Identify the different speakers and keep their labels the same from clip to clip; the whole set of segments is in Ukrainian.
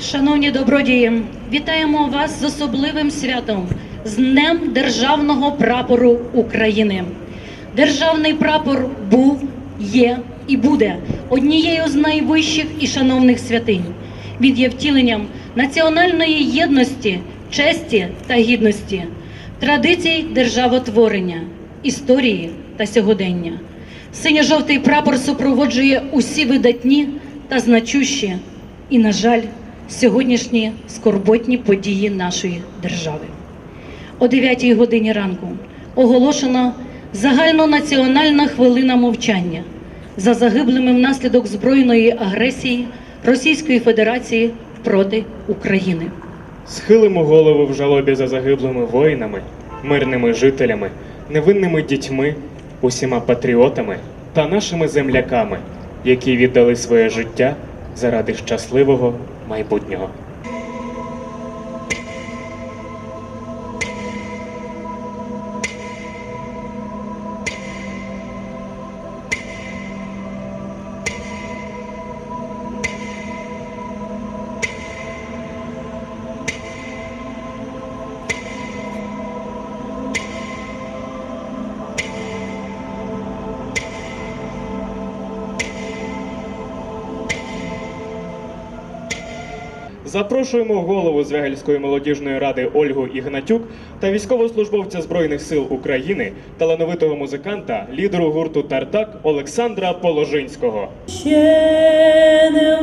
Speaker 1: Шановні добродії, вітаємо вас з особливим святом, з Днем Державного прапору України. Державний прапор був, є і буде однією з найвищих і шановних святинь. Він є втіленням національної єдності, честі та гідності, традицій державотворення, історії та сьогодення. Синьо-жовтий прапор супроводжує усі видатні та значущі і, на жаль, сьогоднішні скорботні події нашої держави. О 9 годині ранку оголошено загальнонаціональна хвилина мовчання за загиблими внаслідок збройної агресії Російської Федерації проти України.
Speaker 2: Схилимо голову в жалобі за загиблими воїнами, мирними жителями, невинними дітьми, усіма патріотами та нашими земляками, які віддали своє життя заради щасливого майбутнього. Запрошуємо голову Звягельської молодіжної ради Ольгу Ігнатюк та військовослужбовця Збройних сил України, талановитого музиканта, лідеру гурту Тартак Олександра Положинського.
Speaker 3: Ще не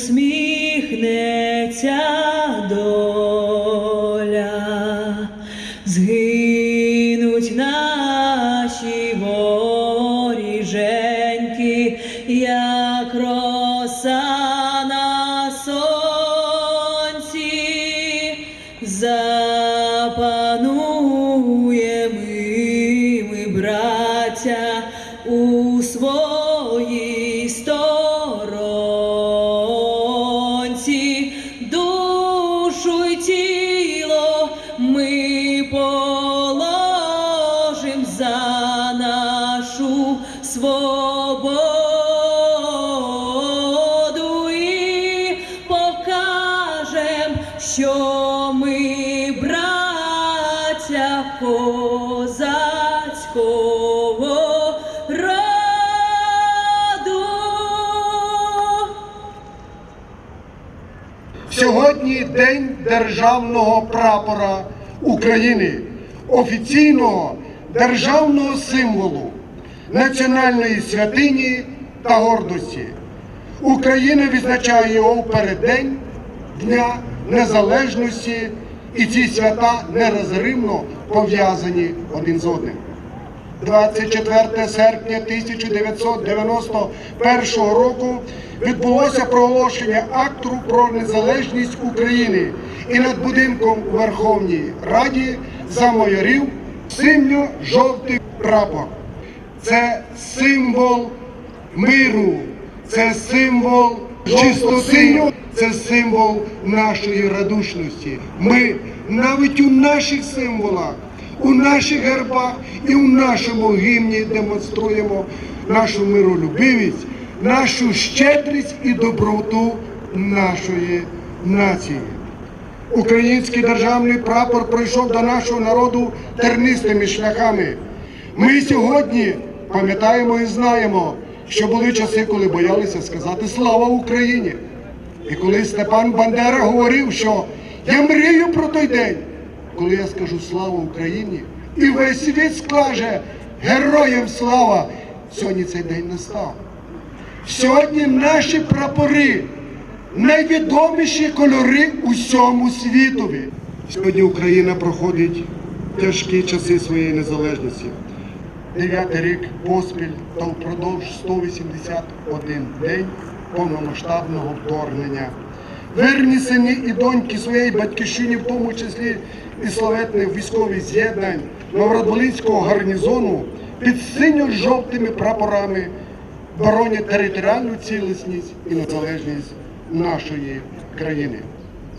Speaker 3: усміхнеться доля. Згинуть наші воріженьки, як роса на сонці, запануємо ми, браття, у своїй свободу і покажем, що ми браття козацького роду.
Speaker 4: Сьогодні День державного прапора України, офіційного державного символу, національної святині та гордості. Україна відзначає його в переддень Дня Незалежності, і ці свята нерозривно пов'язані один з одним. 24 серпня 1991 року відбулося проголошення акту про незалежність України і над будинком у Верховній Раді замайорів синьо-жовтий прапор. Це символ миру, це символ чистоти, це символ нашої радушності. Ми навіть у наших символах, у наших гербах і у нашому гімні демонструємо нашу миролюбивість, нашу щедрість і доброту нашої нації. Український державний прапор пройшов до нашого народу тернистими шляхами. Ми сьогодні пам'ятаємо і знаємо, що були часи, коли боялися сказати Слава Україні! І коли Степан Бандера говорив, що я мрію про той день, коли я скажу слава Україні, і весь світ скаже героям слава! Сьогодні цей день настав. Сьогодні наші прапори найвідоміші кольори усьому світові. Сьогодні Україна проходить тяжкі часи своєї незалежності. Дев'ятий рік поспіль та впродовж 181 день повномасштабного вторгнення. Вірні сини і доньки своєї батьківщини, в тому числі і славетних військових з'єднань Новоградволинського гарнізону під синьо-жовтими прапорами боронять територіальну цілісність і незалежність нашої країни.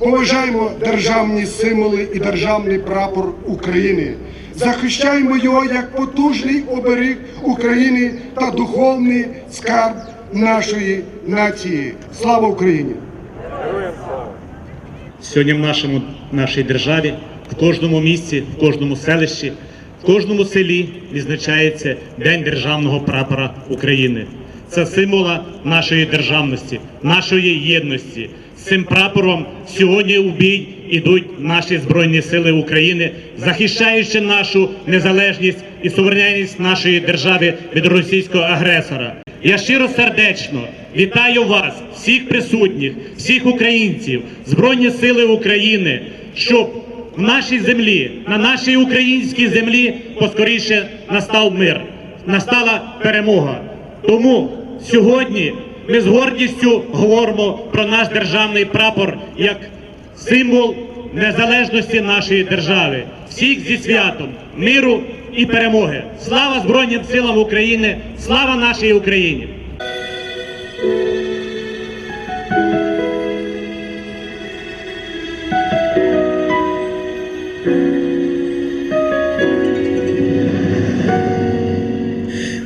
Speaker 4: Поважаємо державні символи і державний прапор України. Захищаємо його як потужний оберіг України та духовний скарб нашої нації. Слава Україні!
Speaker 5: Сьогодні в нашому нашій державі, в кожному місті, в кожному селищі, в кожному селі відзначається День державного прапора України. Це символа нашої державності, нашої єдності. Цим прапором сьогодні у бій ідуть наші збройні сили України, захищаючи нашу незалежність і суверенність нашої держави від російського агресора. Я щиро сердечно вітаю вас, всіх присутніх, всіх українців, Збройні Сили України, щоб в нашій землі, на нашій українській землі поскоріше настав мир, настала перемога. Тому сьогодні ми з гордістю говоримо про наш державний прапор як символ незалежності нашої держави. Всіх зі святом, миру і перемоги. Слава Збройним силам України! Слава нашій Україні!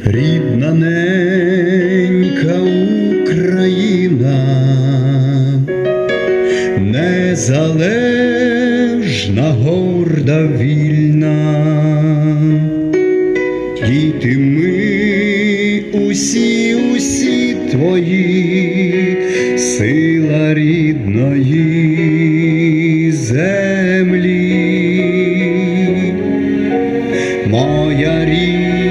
Speaker 6: Рідна ненька незалежна, горда вільна, діти ми усі, усі твої, сила рідної землі, моя рідна.